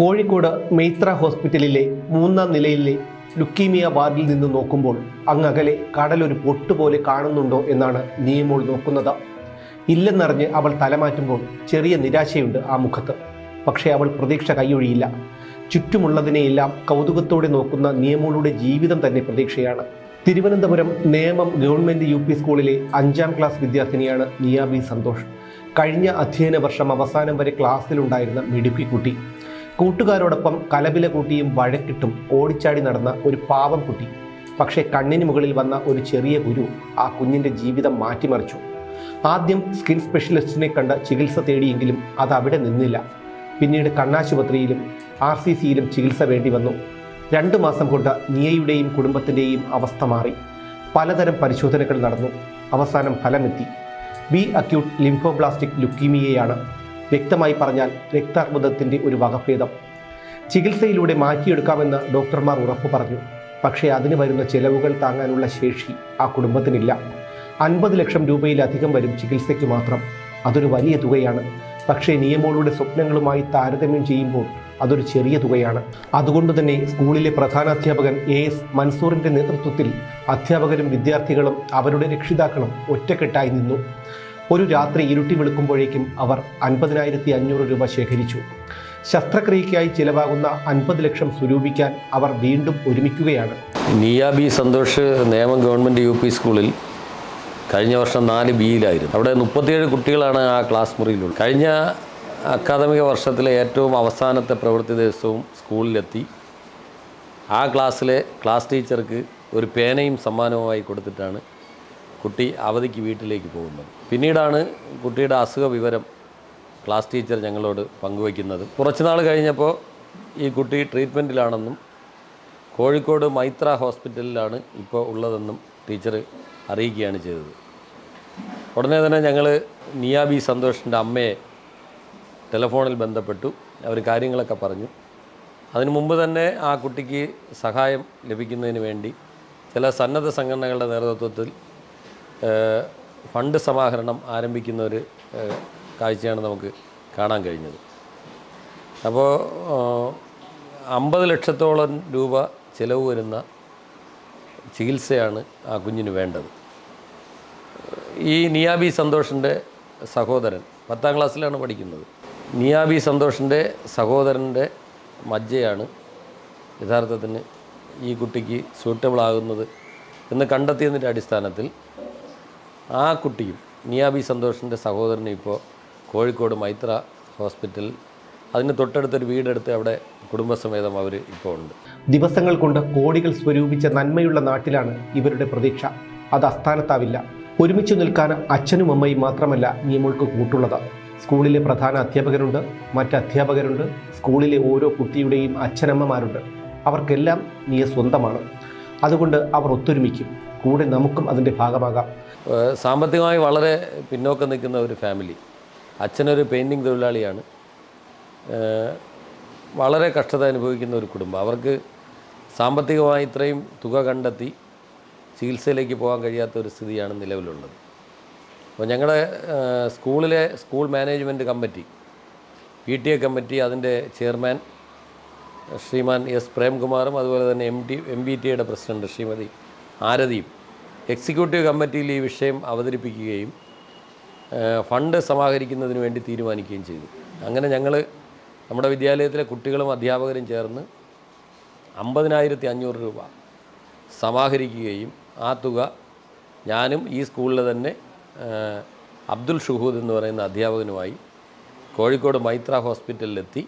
കോഴിക്കോട് മെയ്ത്ര ഹോസ്പിറ്റലിലെ മൂന്നാം നിലയിലെ ലുക്കീമിയ വാർഡിൽ നിന്ന് നോക്കുമ്പോൾ അങ്ങകലെ കടലൊരു പൊട്ടുപോലെ കാണുന്നുണ്ടോ എന്നാണ് നീമോൾ നോക്കുന്നത്. ഇല്ലെന്നറിഞ്ഞ് അവൾ തലമാറ്റുമ്പോൾ ചെറിയ നിരാശയുണ്ട് ആ മുഖത്ത്. പക്ഷേ അവൾ പ്രതീക്ഷ കൈയൊഴിയില്ല. ചുറ്റുമുള്ളതിനെയെല്ലാം കൗതുകത്തോടെ നോക്കുന്ന നിയമോളുടെ ജീവിതം തന്നെ പ്രതീക്ഷയാണ്. Thiruvananthapuram Nemom government U P സ്കൂളിലെ അഞ്ചാം ക്ലാസ് വിദ്യാർത്ഥിനിയാണ് നിയാബി സന്തോഷ്. കഴിഞ്ഞ അധ്യയന വർഷം അവസാനം വരെ ക്ലാസ്സിലുണ്ടായിരുന്ന മിടുക്കി കുട്ടി. കൂട്ടുകാരോടൊപ്പം കലപില കൂട്ടിയും വഴക്കിട്ടും ഓടിച്ചാടി നടന്ന ഒരു പാവം കുട്ടി. പക്ഷേ കണ്ണിന് മുകളിൽ വന്ന ഒരു ചെറിയ ഗുരു ആ കുഞ്ഞിന്റെ ജീവിതം മാറ്റിമറിച്ചു. ആദ്യം സ്കിൻ സ്പെഷ്യലിസ്റ്റിനെ കണ്ട് ചികിത്സ തേടിയെങ്കിലും അത് അവിടെ നിന്നില്ല. പിന്നീട് കണ്ണാശുപത്രിയിലും ആർ സി സിയിലും ചികിത്സ വേണ്ടി വന്നു. രണ്ട് മാസം കൊണ്ട് നിയയുടെയും കുടുംബത്തിന്റെയും അവസ്ഥ മാറി. പലതരം പരിശോധനകൾ നടന്നു. അവസാനം ഫലമെത്തി. ബി അക്യൂട്ട് ലിംഫോബ്ലാസ്റ്റിക് ലുക്കീമിയയാണ് വ്യക്തമായി പറഞ്ഞാൽ രക്താർബുദത്തിന്റെ ഒരു വകഭേദം. ചികിത്സയിലൂടെ മാറ്റിയെടുക്കാമെന്ന് ഡോക്ടർമാർ ഉറപ്പ് പറഞ്ഞു. പക്ഷേ അതിന് വരുന്ന ചെലവുകൾ താങ്ങാനുള്ള ശേഷി ആ കുടുംബത്തിനില്ല. അൻപത് ലക്ഷം രൂപയിലധികം വരും ചികിത്സയ്ക്ക് മാത്രം. അതൊരു വലിയ തുകയാണ്. പക്ഷേ നിയമോളുടെ സ്വപ്നങ്ങളുമായി താരതമ്യം ചെയ്യുമ്പോൾ അതൊരു ചെറിയ തുകയാണ്. അതുകൊണ്ട് തന്നെ സ്കൂളിലെ പ്രധാനാധ്യാപകൻ എ എസ് മൻസൂറിന്റെ നേതൃത്വത്തിൽ അധ്യാപകരും വിദ്യാർത്ഥികളും അവരുടെ രക്ഷിതാക്കളും ഒറ്റക്കെട്ടായി നിന്നു. ഒരു രാത്രി ഇരുട്ടി വിളിക്കുമ്പോഴേക്കും അവർ അൻപതിനായിരത്തി അഞ്ഞൂറ് രൂപ ശേഖരിച്ചു. ശസ്ത്രക്രിയയ്ക്കായി ചിലവാകുന്ന അൻപത് ലക്ഷം സ്വരൂപിക്കാൻ അവർ വീണ്ടും ഒരുമിക്കുകയാണ്. Niya B Santhosh Nemom government U P സ്കൂളിൽ കഴിഞ്ഞ വർഷം നാല് ബിയിലായിരുന്നു. അവിടെ മുപ്പത്തിയേഴ് കുട്ടികളാണ് ആ ക്ലാസ് മുറിയിലുള്ളത്. കഴിഞ്ഞ അക്കാദമിക വർഷത്തിലെ ഏറ്റവും അവസാനത്തെ പ്രവൃത്തി ദിവസവും സ്കൂളിലെത്തി. ആ ക്ലാസ്സിലെ ക്ലാസ് ടീച്ചർക്ക് ഒരു പേനയും സമ്മാനവുമായി കൊടുത്തിട്ടാണ് കുട്ടി അവധിക്ക് വീട്ടിലേക്ക് പോകുന്നത് പിന്നീടാണ് കുട്ടിയുടെ അസുഖ വിവരം ക്ലാസ് ടീച്ചർ ഞങ്ങളോട് പങ്കുവയ്ക്കുന്നത്. കുറച്ച് നാൾ കഴിഞ്ഞപ്പോൾ ഈ കുട്ടി ട്രീറ്റ്മെന്റിലാണെന്നും കോഴിക്കോട് മൈത്ര ഹോസ്പിറ്റലിലാണ് ഇപ്പോൾ ഉള്ളതെന്നും ടീച്ചർ അറിയിക്കുകയാണ് ചെയ്തത്. ഉടനെ തന്നെ ഞങ്ങൾ നിയാബി സന്തോഷിന്റെ അമ്മയെ ടെലിഫോണിൽ ബന്ധപ്പെട്ടു. അവർ കാര്യങ്ങളൊക്കെ പറഞ്ഞു. അതിനു മുമ്പ് തന്നെ ആ കുട്ടിക്ക് സഹായം ലഭിക്കുന്നതിന് വേണ്ടി ചില സന്നദ്ധ സംഘടനകളുടെ നേതൃത്വത്തിൽ ഫണ്ട് സമാഹരണം ആരംഭിക്കുന്ന ഒരു കാഴ്ചയാണ് നമുക്ക് കാണാൻ കഴിഞ്ഞത്. അപ്പോൾ അമ്പത് ലക്ഷത്തോളം രൂപ ചിലവ് വരുന്ന ചികിത്സയാണ് ആ കുഞ്ഞിന് വേണ്ടത്. ഈ നിയാബി സന്തോഷിന്റെ സഹോദരൻ പത്താം ക്ലാസ്സിലാണ് പഠിക്കുന്നത്. നിയാബി സന്തോഷിന്റെ സഹോദരന്റെ മജ്ജയാണ് യഥാർത്ഥത്തിന് ഈ കുട്ടിക്ക് സൂട്ടബിൾ ആകുന്നത് എന്ന് കണ്ടെത്തിയതിന്റെ അടിസ്ഥാനത്തിൽ ആ കുട്ടിയും നിയാബി സന്തോഷിന്റെ സഹോദരനും ഇപ്പോൾ കോഴിക്കോട് മൈത്ര ഹോസ്പിറ്റൽ. അതിന് തൊട്ടടുത്തൊരു വീടെടുത്ത് അവിടെ കുടുംബസമേതം അവർ ഇപ്പോൾ ഉണ്ട്. ദിവസങ്ങൾ കൊണ്ട് കോടികൾ സ്വരൂപിച്ച നന്മയുള്ള നാട്ടിലാണ് ഇവരുടെ പ്രതീക്ഷ. അത് അസ്ഥാനത്താവില്ല ഒരുമിച്ച് നിൽക്കാൻ അച്ഛനും അമ്മയും മാത്രമല്ല നിയമൾക്ക് കൂട്ടുള്ളത്. സ്കൂളിലെ പ്രധാന അധ്യാപകരുണ്ട് മറ്റ് അധ്യാപകരുണ്ട് സ്കൂളിലെ ഓരോ കുട്ടിയുടെയും അച്ഛനമ്മമാരുണ്ട്. അവർക്കെല്ലാം നീ സ്വന്തമാണ്. അതുകൊണ്ട് അവർ ഒത്തൊരുമിക്കും. കൂടെ നമുക്കും അതിന്റെ ഭാഗമാകാം. സാമ്പത്തികമായി വളരെ പിന്നോക്കം നിൽക്കുന്ന ഒരു ഫാമിലി. അച്ഛനൊരു പെയിന്റിങ് തൊഴിലാളിയാണ്. വളരെ കഷ്ടത അനുഭവിക്കുന്ന ഒരു കുടുംബം. അവർക്ക് സാമ്പത്തികമായി ഇത്രയും തുക കണ്ടെത്തി ചികിത്സയിലേക്ക് പോകാൻ കഴിയാത്ത ഒരു സ്ഥിതിയാണ് നിലവിലുള്ളത്. അപ്പോൾ ഞങ്ങളുടെ സ്കൂളിലെ school management committee P T A committee അതിന്റെ ചെയർമാൻ ശ്രീമാൻ എസ് പ്രേംകുമാറും അതുപോലെ തന്നെ എം ടി എം ബി ടിയുടെ പ്രസിഡന്റ് ശ്രീമതി ആരതിയും എക്സിക്യൂട്ടീവ് കമ്മിറ്റിയിൽ ഈ വിഷയം അവതരിപ്പിക്കുകയും ഫണ്ട് സമാഹരിക്കുന്നതിന് വേണ്ടി തീരുമാനിക്കുകയും ചെയ്തു. അങ്ങനെ ഞങ്ങൾ നമ്മുടെ വിദ്യാലയത്തിലെ കുട്ടികളും അധ്യാപകരും ചേർന്ന് അമ്പതിനായിരത്തി അഞ്ഞൂറ് രൂപ സമാഹരിക്കുകയും ആ തുക ഞാനും ഈ സ്കൂളിലെ തന്നെ അബ്ദുൽ ഷുഹൂദ് എന്ന് പറയുന്ന അധ്യാപകനുമായി കോഴിക്കോട് മൈത്ര ഹോസ്പിറ്റലിലെത്തി.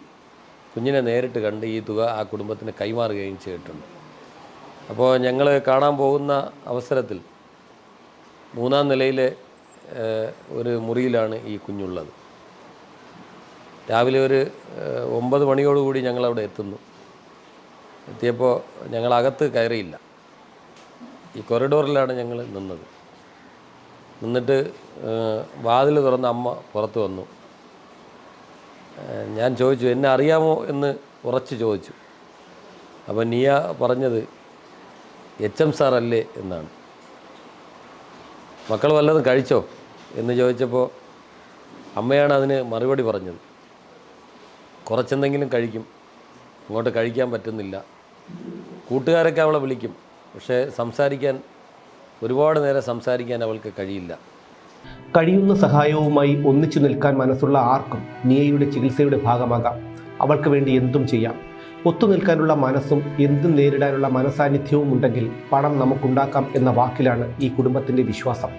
കുഞ്ഞിനെ നേരിട്ട് കണ്ട് ഈ തുക ആ കുടുംബത്തിന് കൈമാറുകയും ചെയ്തിട്ടുണ്ട്. അപ്പോൾ ഞങ്ങൾ കാണാൻ പോകുന്ന അവസരത്തിൽ മൂന്നാം നിലയിലെ ഒരു മുറിയിലാണ് ഈ കുഞ്ഞുള്ളത്. രാവിലെ ഒരു ഒമ്പത് മണിയോടുകൂടി ഞങ്ങളവിടെ എത്തുന്നു. എത്തിയപ്പോൾ ഞങ്ങളകത്ത് കയറിയില്ല. ഈ കൊറിഡോറിലാണ് ഞങ്ങൾ നിന്നത്. നിന്നിട്ട് വാതിൽ തുറന്ന് അമ്മ പുറത്ത് വന്നു. ഞാൻ ചോദിച്ചു എന്നെ അറിയാമോ? എന്ന് ഉറച്ച് ചോദിച്ചു. അപ്പോൾ നിയ പറഞ്ഞത് എച്ച് എം സാർ അല്ലേ എന്നാണ്. മക്കൾ വല്ലതും കഴിച്ചോ എന്ന് ചോദിച്ചപ്പോൾ അമ്മയാണ് അതിന് മറുപടി പറഞ്ഞത്. കുറച്ചെന്തെങ്കിലും കഴിക്കും. ഇങ്ങോട്ട് കഴിക്കാൻ പറ്റുന്നില്ല. കൂട്ടുകാരൊക്കെ അവളെ വിളിക്കും. പക്ഷേ സംസാരിക്കാൻ ഒരുപാട് നേരം സംസാരിക്കാൻ അവൾക്ക് കഴിയില്ല. കഴിയുന്ന സഹായവുമായി ഒന്നിച്ചു നിൽക്കാൻ മനസ്സുള്ള ആർക്കും നിയയുടെ ചികിത്സയുടെ ഭാഗമാകാം. അവൾക്ക് വേണ്ടി എന്തും ചെയ്യാം. ഒത്തുനിൽക്കാനുള്ള മനസ്സും എന്തും നേരിടാനുള്ള മനസാന്നിധ്യവും ഉണ്ടെങ്കിൽ പണം നമുക്കുണ്ടാക്കാം എന്ന വാക്കിലാണ് ഈ കുടുംബത്തിന്റെ വിശ്വാസം.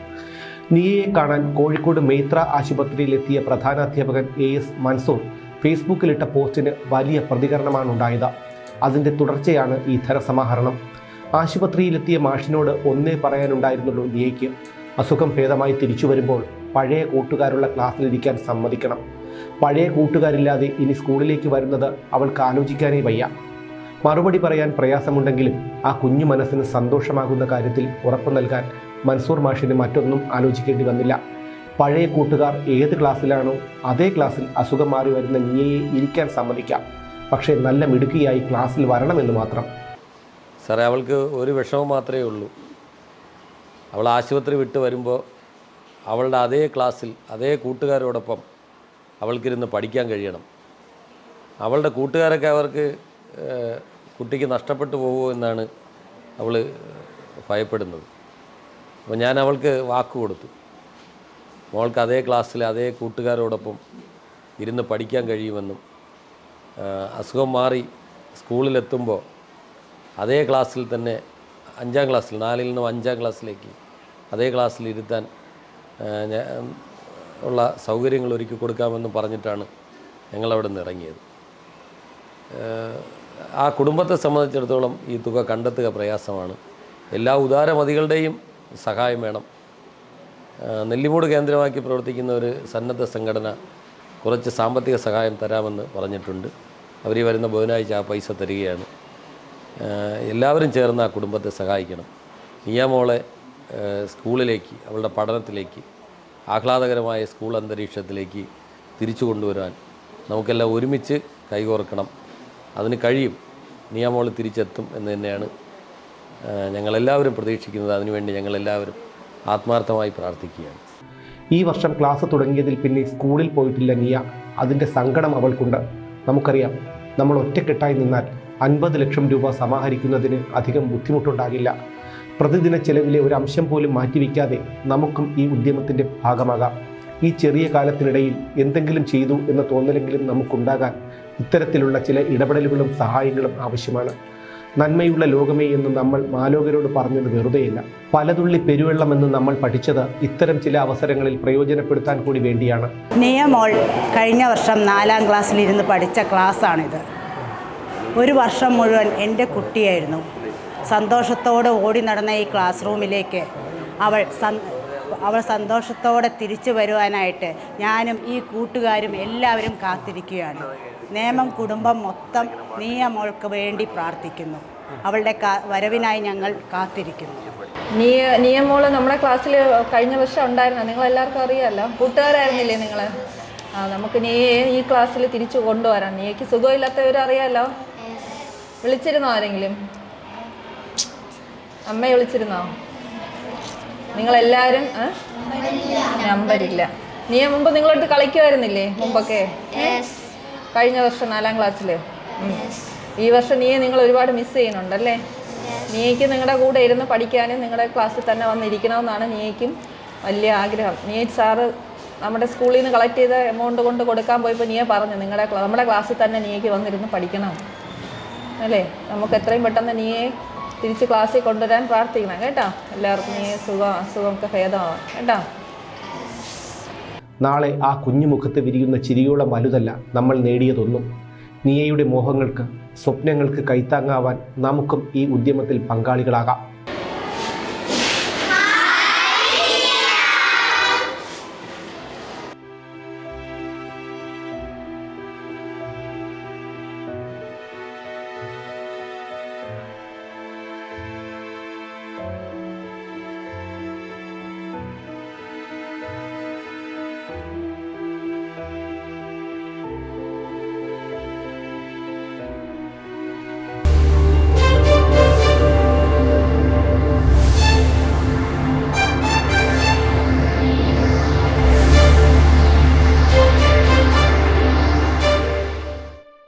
നിയയെ കാണാൻ കോഴിക്കോട് മേത്ര ആശുപത്രിയിലെത്തിയ പ്രധാനാധ്യാപകൻ എ എസ് മൻസൂർ ഫേസ്ബുക്കിലിട്ട പോസ്റ്റിന് വലിയ പ്രതികരണമാണ് ഉണ്ടായത് അതിന്റെ തുടർച്ചയാണ് ഈ ധനസമാഹരണം. ആശുപത്രിയിലെത്തിയ മാഷിനോട് ഒന്നേ പറയാനുണ്ടായിരുന്നുള്ളൂ നിയയ്ക്ക്. അസുഖം ഭേദമായി തിരിച്ചു വരുമ്പോൾ പഴയ കൂട്ടുകാരുള്ള ക്ലാസ്സിലിരിക്കാൻ സമ്മതിക്കണം. പഴയ കൂട്ടുകാരില്ലാതെ ഇനി സ്കൂളിലേക്ക് വരുന്നത് അവൾക്ക് ആലോചിക്കാനേ വയ്യ. മറുപടി പറയാൻ പ്രയാസമുണ്ടെങ്കിലും ആ കുഞ്ഞു മനസ്സിന് സന്തോഷമാകുന്ന കാര്യത്തിൽ ഉറപ്പു നൽകാൻ മൻസൂർ മാഷിന് മറ്റൊന്നും ആലോചിക്കേണ്ടി വന്നില്ല. പഴയ കൂട്ടുകാർ ഏത് ക്ലാസ്സിലാണോ അതേ ക്ലാസ്സിൽ അസുഖം മാറി വരുന്ന നീയെ ഇരിക്കാൻ സമ്മതിക്കാം. പക്ഷേ നല്ല മിടുക്കിയായി ക്ലാസ്സിൽ വരണമെന്ന് മാത്രം. സാറേ അവൾക്ക് ഒരു വിഷമം മാത്രമേ ഉള്ളൂ. അവൾ ആശുപത്രി വിട്ട് വരുമ്പോൾ അവളുടെ അതേ ക്ലാസ്സിൽ അതേ കൂട്ടുകാരോടൊപ്പം അവൾക്കിരുന്ന് പഠിക്കാൻ കഴിയണം. അവളുടെ കൂട്ടുകാരൊക്കെ അവർക്ക് കുട്ടിക്ക് നഷ്ടപ്പെട്ടു പോകുമോ എന്നാണ് അവൾ ഭയപ്പെടുന്നത്. അപ്പോൾ ഞാൻ അവൾക്ക് വാക്ക് കൊടുത്തു. മോൾക്ക് അതേ ക്ലാസ്സിൽ അതേ കൂട്ടുകാരോടൊപ്പം ഇരുന്ന് പഠിക്കാൻ കഴിയുമെന്നും അസുഖം മാറി സ്കൂളിലെത്തുമ്പോൾ അതേ ക്ലാസ്സിൽ തന്നെ അഞ്ചാം ക്ലാസ്സിൽ നാലിൽ നിന്നും അഞ്ചാം ക്ലാസ്സിലേക്ക് അതേ ക്ലാസ്സിൽ ഇരുത്താൻ ഉള്ള സൗകര്യങ്ങൾ ഒരുക്കി കൊടുക്കാമെന്ന് പറഞ്ഞിട്ടാണ് ഞങ്ങളവിടെ നിന്ന് ഇറങ്ങിയത് ആ, കുടുംബത്തെ സംബന്ധിച്ചിടത്തോളം ഈ തുക കണ്ടെത്തുക പ്രയാസമാണ്. എല്ലാ ഉദാരമതികളുടെയും സഹായം വേണം. നെല്ലിമൂട് കേന്ദ്രമാക്കി പ്രവർത്തിക്കുന്ന ഒരു സന്നദ്ധ സംഘടന കുറച്ച് സാമ്പത്തിക സഹായം തരാമെന്ന് പറഞ്ഞിട്ടുണ്ട്. അവർ ഈ വരുന്ന ബുധനാഴ്ച ആ പൈസ തരികയാണ്. എല്ലാവരും ചേർന്ന് ആ കുടുംബത്തെ സഹായിക്കണം. നിയമോളെ സ്കൂളിലേക്ക് അവളുടെ പഠനത്തിലേക്ക് ആഹ്ലാദകരമായ സ്കൂൾ അന്തരീക്ഷത്തിലേക്ക് തിരിച്ചു കൊണ്ടുവരാൻ നമുക്കെല്ലാം ഒരുമിച്ച് കൈകോർക്കണം. അതിന് കഴിയും. നിയമോൾ തിരിച്ചെത്തും എന്ന് തന്നെയാണ് ഞങ്ങളെല്ലാവരും പ്രതീക്ഷിക്കുന്നത്. അതിനുവേണ്ടി ഞങ്ങളെല്ലാവരും ആത്മാർത്ഥമായി പ്രാർത്ഥിക്കുകയാണ്. ഈ വർഷം ക്ലാസ് തുടങ്ങിയതിൽ പിന്നെ സ്കൂളിൽ പോയിട്ടില്ല നിയ. അതിന്റെ സങ്കടം അവൾക്കുണ്ട്. നമുക്കറിയാം നമ്മൾ ഒറ്റക്കെട്ടായി നിന്നാൽ അൻപത് ലക്ഷം രൂപ സമാഹരിക്കുന്നതിന് അധികം ബുദ്ധിമുട്ടുണ്ടാകില്ല. പ്രതിദിന ചെലവിലെ ഒരു അംശം പോലും മാറ്റിവെക്കാതെ നമുക്കും ഈ ഉദ്യമത്തിന്റെ ഭാഗമാകാം. ഈ ചെറിയ കാലത്തിനിടയിൽ എന്തെങ്കിലും ചെയ്തു എന്ന തോന്നലെങ്കിലും നമുക്കുണ്ടാകാൻ ഇത്തരത്തിലുള്ള ചില ഇടപെടലുകളും സഹായങ്ങളും ആവശ്യമാണ്. നന്മയുള്ള ലോകമേ എന്ന് നമ്മൾ മാലോകരോട് പറഞ്ഞത് വെറുതെയില്ല. പലതുള്ളി പെരുവെള്ളമെന്ന് നമ്മൾ പഠിച്ചത് ഇത്തരം ചില അവസരങ്ങളിൽ പ്രയോജനപ്പെടുത്താൻ കൂടി വേണ്ടിയാണ്. നിയമോൾ കഴിഞ്ഞ വർഷം നാലാം ക്ലാസ്സിലിരുന്ന് പഠിച്ച ക്ലാസ്സാണിത്. ഒരു വർഷം മുഴുവൻ എന്റെ കുട്ടിയായിരുന്നു. സന്തോഷത്തോടെ ഓടി നടന്ന ഈ ക്ലാസ് റൂമിലേക്ക് അവൾ സന് അവൾ സന്തോഷത്തോടെ തിരിച്ചു വരുവാനായിട്ട് ഞാനും ഈ കൂട്ടുകാരും എല്ലാവരും കാത്തിരിക്കുകയാണ്. നേമം കുടുംബം മൊത്തം നിയമോൾക്ക് വേണ്ടി പ്രാർത്ഥിക്കുന്നു. അവളുടെ വരവിനായി ഞങ്ങൾ കാത്തിരിക്കുന്നു. നീ നിയമോൾ നമ്മുടെ ക്ലാസ്സിൽ കഴിഞ്ഞ വർഷം ഉണ്ടായിരുന്നു? നിങ്ങൾ എല്ലാവർക്കും അറിയാമല്ലോ കൂട്ടുകാരായിരുന്നില്ലേ നിങ്ങൾ ആ നമുക്ക് നീ ഈ ക്ലാസ്സിൽ തിരിച്ചു കൊണ്ടുവരാം. നീക്ക് സുഖമില്ലാത്തവർ അറിയാമല്ലോ വിളിച്ചിരുന്നോ ആരെങ്കിലും? അമ്മയെ വിളിച്ചിരുന്നോ? നിങ്ങളെല്ലാവരും ആ? നമ്പരില്ല നീ മുമ്പ് നിങ്ങളടുത്ത് കളിക്കുമായിരുന്നില്ലേ മുമ്പൊക്കെ? കഴിഞ്ഞ വർഷം നാലാം ക്ലാസ്സിൽ ഈ വർഷം നീയെ നിങ്ങൾ ഒരുപാട് മിസ് ചെയ്യുന്നുണ്ടല്ലേ? നീക്ക് നിങ്ങളുടെ കൂടെ ഇരുന്ന് പഠിക്കാനും നിങ്ങളുടെ ക്ലാസ്സിൽ തന്നെ വന്നിരിക്കണമെന്നാണ് നീക്കും വലിയ ആഗ്രഹം. നീ സാറ് നമ്മുടെ സ്കൂളിൽ നിന്ന് കളക്ട് ചെയ്ത എമൗണ്ട് കൊണ്ട് കൊടുക്കാൻ പോയപ്പോൾ നീയെ പറഞ്ഞു നിങ്ങളുടെ നമ്മുടെ ക്ലാസ്സിൽ തന്നെ നീക്ക് വന്നിരുന്ന് പഠിക്കണം. അല്ലേ? നമുക്ക് എത്രയും പെട്ടെന്ന് നീയെ തിരിച്ച് ക്ലാസ്സിൽ കൊണ്ടുവരാൻ പ്രാർത്ഥിക്കണം കേട്ടോ. എല്ലാവർക്കും ഈ സുഖം അസുഖമൊക്കെ ഭേദമാവാം കേട്ടോ. നാളെ ആ കുഞ്ഞു മുഖത്ത് വിരിയുന്ന ചിരിയോളം വലുതല്ല നമ്മൾ നേടിയതൊന്നും. നിയയുടെ മോഹങ്ങൾക്ക് സ്വപ്നങ്ങൾക്ക് കൈത്താങ്ങാവാൻ നമുക്കും ഈ ഉദ്യമത്തിൽ പങ്കാളികളാകാം.